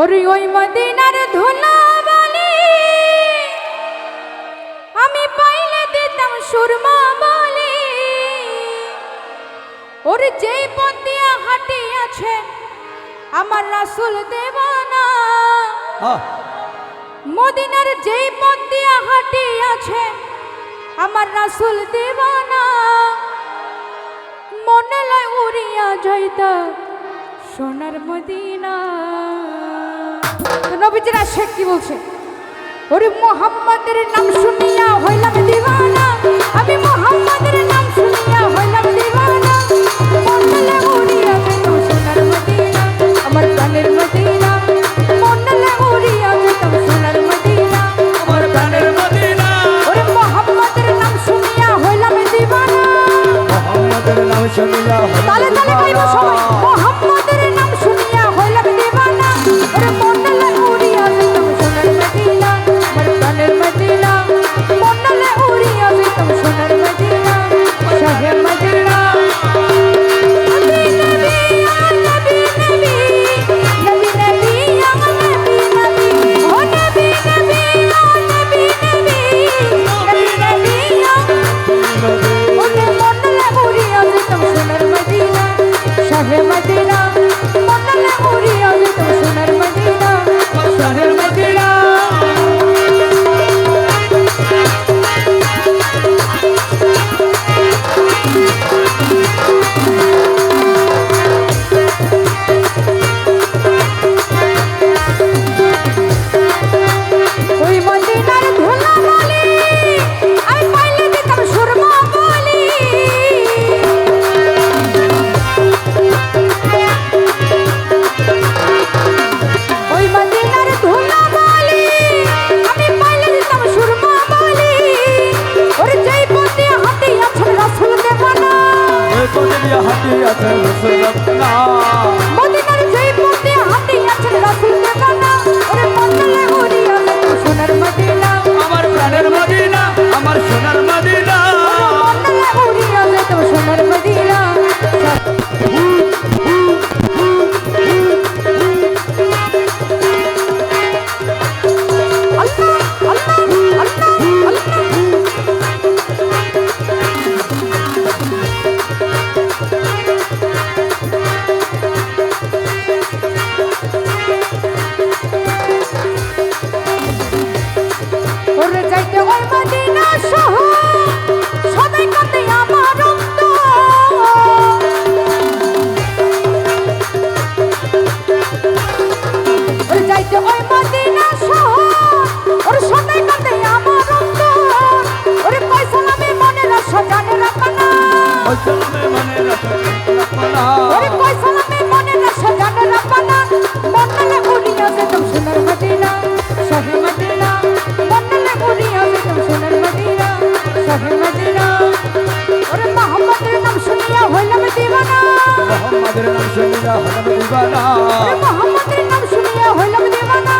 ওরে ওই মদিনার ধুলা বলে আমি পাইলে দিতাম সুরমা বলে। ওর যেই পথ দিয়া হাঁটি আছে আমার রাসুল দেবানা মদিনার যেই পথ দিয়া হাঁটি আছে আমার রাসুল দেবানা মনে লয় উড়িয়া যাইতা সোনার মদিনা। নবীজিরা শেখ কি বলছে? ওরে মোহাম্মদের নাম শুনিয়া হইলাম দিওয়ানা। আমি মোহাম্মদের নাম শুনিয়া হইলাম দিওয়ানা। মনলে উড়িয়া সোনার মদিনা আমার প্রাণের মদিনা। উড়িয়া সোনার মদিনা আমার প্রাণের মদিনা। ওরে মোহাম্মদের নাম শুনিয়া হইলাম মোহাম্মদের নাম শুনিয়া হলাম আছে রসুলনা মদিনার যেই পথে হাতে আছে রাসূল দেবানা ওরে মন্ডলে উড়িয়া সোনার মদিনা। মোহাম্মদের নাম শুনিয়া হলাম দিবানা। মোহাম্মদের নাম শুনিয়া হইলাম দিওয়ানা